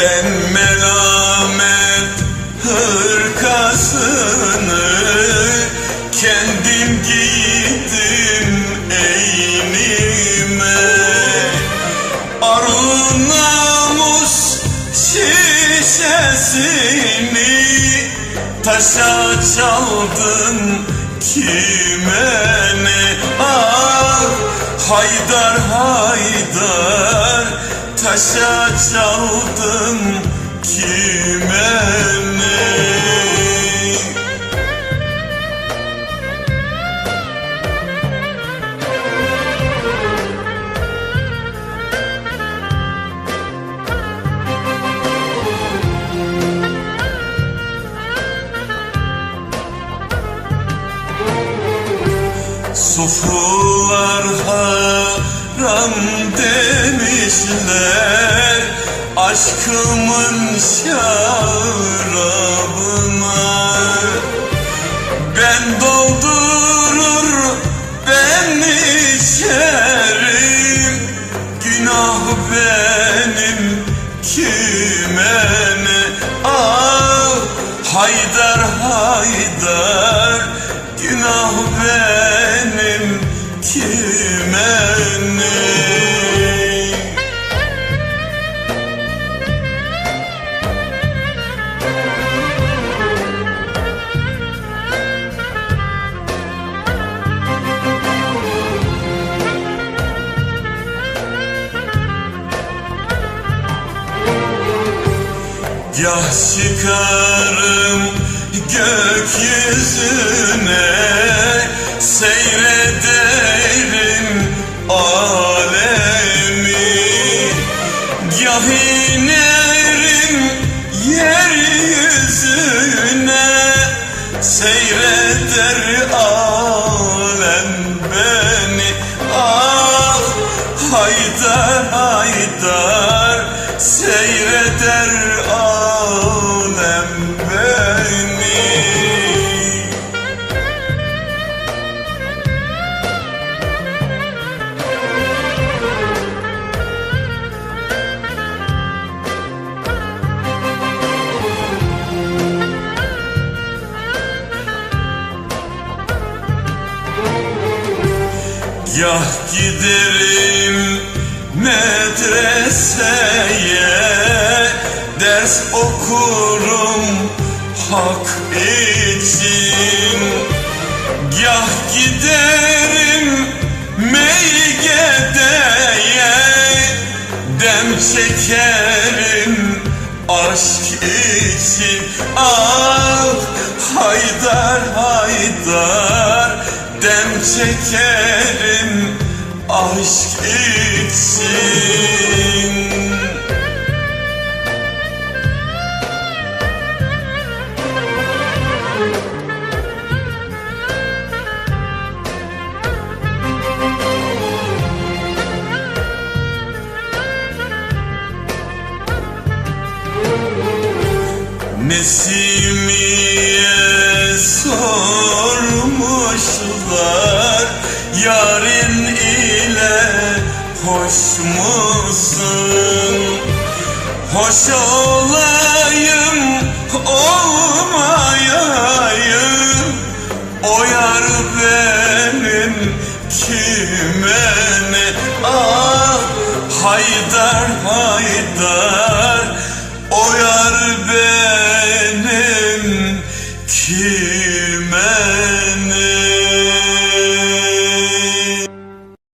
Ben melamet hırkasını kendim giydim eynime. Namus şişesini taşa çaldın kime ne? Ah Haydar haydar taşa çaldın kime ne? Sufular haram demişler Aşkımın şarabına. Ben doldurur ben içerim. Günah benim kime ne? Ah Haydar Haydar Gah çıkarım gökyüzüne Seyrederim alemi. Gah inerim yeryüzüne Seyreder alem beni. Ah haydar haydar Seyreder alem Gah giderim medreseye Ders okurum hak için. Gah giderim meygebeye Dem çekerim aşk için. Ah haydar haydar Dem çekerim aşk için Nesimiye sormuşlar Hoş olayım